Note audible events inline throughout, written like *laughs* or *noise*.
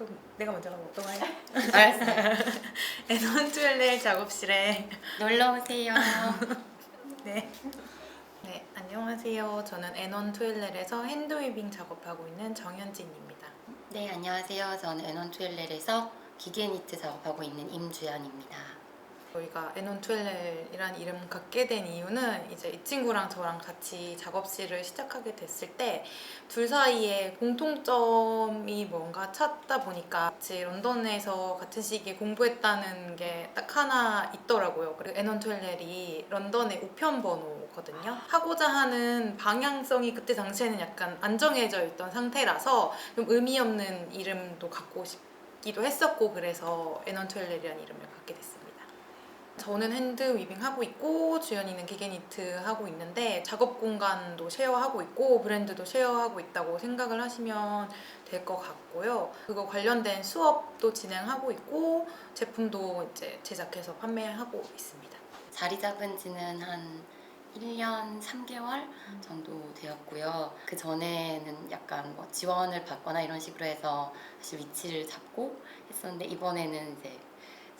그럼 내가 먼저 가면 어떤 거야? *laughs* 알았어요. *laughs* 에넌 튜엘레 작업실에 놀러 오세요. *laughs* 네. 네, 안녕하세요. 저는 에넌 튜엘렐에서 핸드위빙 작업하고 있는 정현진입니다. 네, 안녕하세요. 저는 에넌 튜엘렐에서 기계 니트 작업하고 있는 임주연입니다. 저희가 에논 튜엘렐이란 이름 갖게 된 이유는 이제 이 친구랑 저랑 같이 작업실을 시작하게 됐을 때 둘 사이에 공통점이 뭔가 찾다 보니까 같이 런던에서 같은 시기에 공부했다는 게 딱 하나 있더라고요. 그리고 에논 튜엘렐이 런던의 우편 번호거든요. 하고자 하는 방향성이 그때 당시에는 약간 안정해져 있던 상태라서 좀 의미 없는 이름도 갖고 싶기도 했었고 그래서 에논 튜엘렐이라는 이름을 갖게 됐습니다. 저는 핸드 위빙 하고 있고 주연이는 기계 니트 하고 있는데 작업 공간도 쉐어하고 있고 브랜드도 쉐어하고 있다고 생각을 하시면 될 것 같고요. 그거 관련된 수업도 진행하고 있고 제품도 이제 제작해서 판매하고 있습니다. 자리 잡은 지는 한 1년 3개월 정도 되었고요. 그 전에는 약간 뭐 지원을 받거나 이런 식으로 해서 사실 위치를 잡고 했었는데 이번에는 이제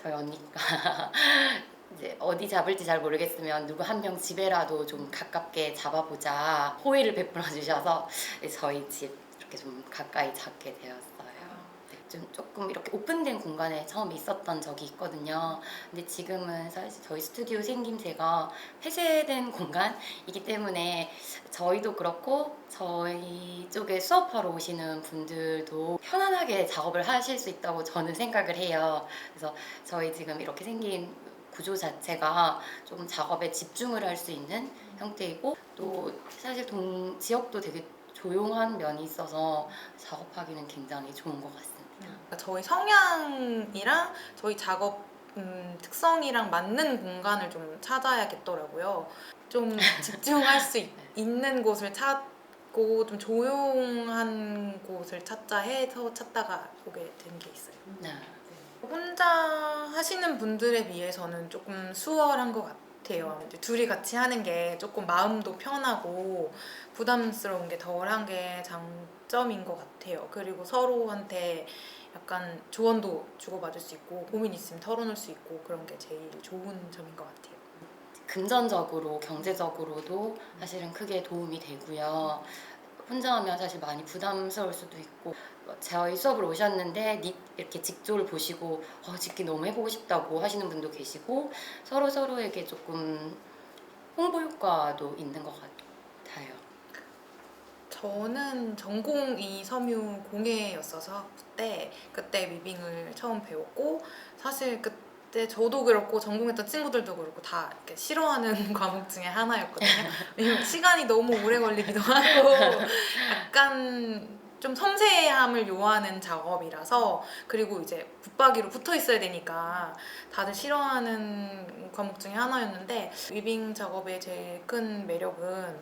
저희 언니가 이제 어디 잡을지 잘 모르겠으면 누구 한 명 집에라도 좀 가깝게 잡아보자 호의를 베풀어 주셔서 저희 집 이렇게 좀 가까이 잡게 되었어요. 네, 좀 조금 이렇게 오픈된 공간에 처음 있었던 적이 있거든요. 근데 지금은 사실 저희 스튜디오 생김새가 폐쇄된 *laughs* 공간이기 때문에 저희도 그렇고 저희 쪽에 수업하러 오시는 분들도 편안하게 작업을 하실 수 있다고 저는 생각을 해요. 그래서 저희 지금 이렇게 생긴 구조 자체가 조금 작업에 집중을 할 수 있는 형태이고 또 사실 동 지역도 되게 조용한 면이 있어서 작업하기는 굉장히 좋은 것 같습니다. 그러니까 저희 성향이랑 저희 작업 음, 특성이랑 맞는 공간을 좀 찾아야겠더라고요. 좀 *laughs* 집중할 수 있, 있는 곳을 찾고 좀 조용한 곳을 찾자 해서 찾다가 오게 된 게 있어요. 네. 혼자 하시는 분들에 비해서는 조금 수월한 것 같아요. 이제 둘이 같이 하는 게 조금 마음도 편하고 부담스러운 게 덜한 게 장점인 것 같아요. 그리고 서로한테 약간 조언도 주고받을 수 있고 고민 있으면 털어놓을 수 있고 그런 게 제일 좋은 점인 것 같아요. 금전적으로 경제적으로도 사실은 크게 도움이 되고요. 혼자 하면 사실 많이 부담스러울 수도 있고 뭐 저희 수업을 오셨는데 니- 이렇게 직조를 보시고 어, 직기 너무 해보고 싶다고 하시는 분도 계시고 서로 서로에게 조금 홍보 효과도 있는 것 같아요. 저는 전공이 섬유 공예였어서 그때 그때 위빙을 처음 배웠고 사실 그때 저도 그렇고 전공했던 친구들도 그렇고 다 이렇게 싫어하는 *laughs* 과목 중에 하나였거든요. 왜냐면 시간이 너무 오래 걸리기도 하고 *laughs* 약간 좀 섬세함을 요하는 작업이라서 그리고 이제 붙박이로 붙어 있어야 되니까 다들 싫어하는 과목 중에 하나였는데 위빙 작업의 제일 큰 매력은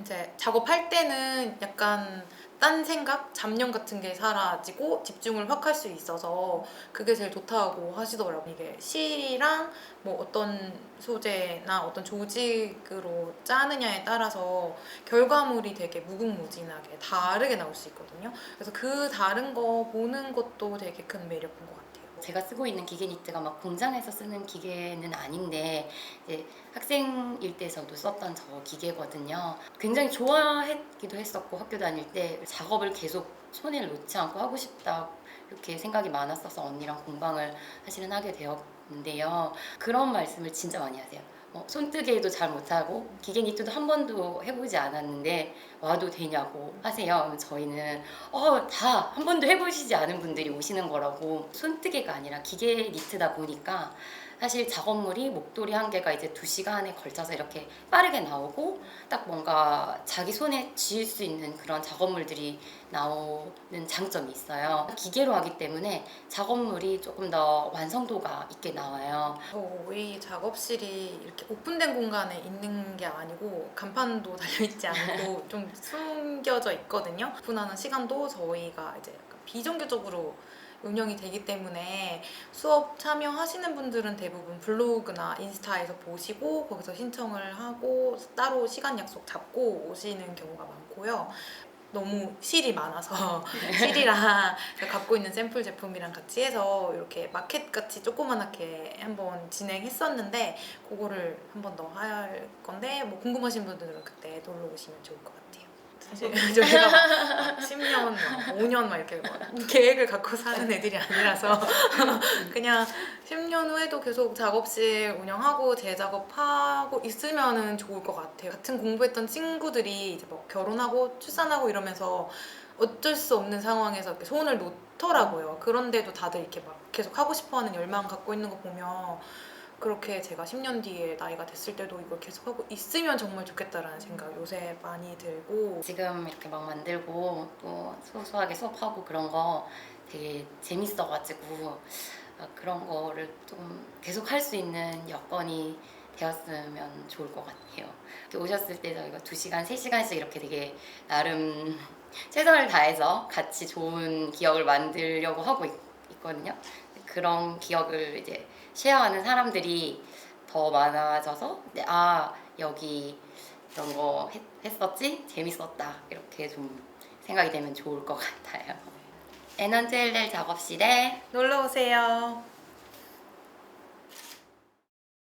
이제 작업할 때는 약간 딴 생각, 잡념 같은 게 사라지고 집중을 확 할 수 있어서 그게 제일 좋다고 하시더라고요. 이게 실이랑 뭐 어떤 소재나 어떤 조직으로 짜느냐에 따라서 결과물이 되게 무궁무진하게 다르게 나올 수 있거든요. 그래서 그 다른 거 보는 것도 되게 큰 매력인 것 같아요. 제가 쓰고 있는 기계 니트가 막 공장에서 쓰는 기계는 아닌데 이제 학생일 때 저도 썼던 저 기계거든요. 굉장히 좋아했기도 했었고 학교 다닐 때 작업을 계속 손에 놓지 않고 하고 싶다 이렇게 생각이 많았어서 언니랑 공방을 사실은 하게 되었는데요. 그런 말씀을 진짜 많이 하세요. 뭐 손뜨개도 잘 못하고 기계 니트도 한 번도 해보지 않았는데 와도 되냐고 하세요. 저희는 어, 다 한 번도 해보시지 않은 분들이 오시는 거라고 손뜨개가 아니라 기계 니트다 보니까 사실 작업물이 목도리 한 개가 이제 두 시간에 걸쳐서 이렇게 빠르게 나오고 딱 뭔가 자기 손에 쥐을 수 있는 그런 작업물들이 나오는 장점이 있어요. 기계로 하기 때문에 작업물이 조금 더 완성도가 있게 나와요. 저희 작업실이 이렇게 오픈된 공간에 있는 게 아니고 간판도 *laughs* 달려있지 않고 좀 숨겨져 있거든요. 오픈하는 시간도 저희가 이제 비정규적으로 운영이 되기 때문에 수업 참여하시는 분들은 대부분 블로그나 인스타에서 보시고 거기서 신청을 하고 따로 시간 약속 잡고 오시는 경우가 많고요. 너무 실이 많아서 실이랑 갖고 있는 샘플 제품이랑 같이 해서 이렇게 마켓 같이 조그만하게 한번 진행했었는데 그거를 한번 더 할 건데 뭐 궁금하신 분들은 그때 놀러 오시면 좋을 것 같아요. 사실 저희가 막 10년, 막 5년 막 이렇게 막 계획을 갖고 사는 애들이 아니라서 *laughs* 그냥 10년 후에도 계속 작업실 운영하고 재작업하고 있으면은 좋을 것 같아요. 같은 공부했던 친구들이 이제 뭐 결혼하고 출산하고 이러면서 어쩔 수 없는 상황에서 이렇게 손을 놓더라고요. 그런데도 다들 이렇게 막 계속 하고 싶어하는 열망 갖고 있는 거 보면 그렇게 제가 10년 뒤에 나이가 됐을 때도 이걸 계속 하고 있으면 정말 좋겠다라는 생각 요새 많이 들고 지금 이렇게 막 만들고 또 소소하게 수업하고 그런 거 되게 재밌어가지고 아, 그런 거를 좀 계속 할 수 있는 여건이 되었으면 좋을 것 같아요. 이렇게 오셨을 때 저희가 2시간, 3시간씩 이렇게 되게 나름 *laughs* 최선을 다해서 같이 좋은 기억을 만들려고 하고 있, 있거든요. 그런 기억을 이제 쉐어하는 사람들이 더 많아져서 네, 아 여기 이런 거 했, 했었지 재밌었다 이렇게 좀 생각이 되면 좋을 것 같아요. *laughs* 에너젤렐 작업실에 놀러 오세요.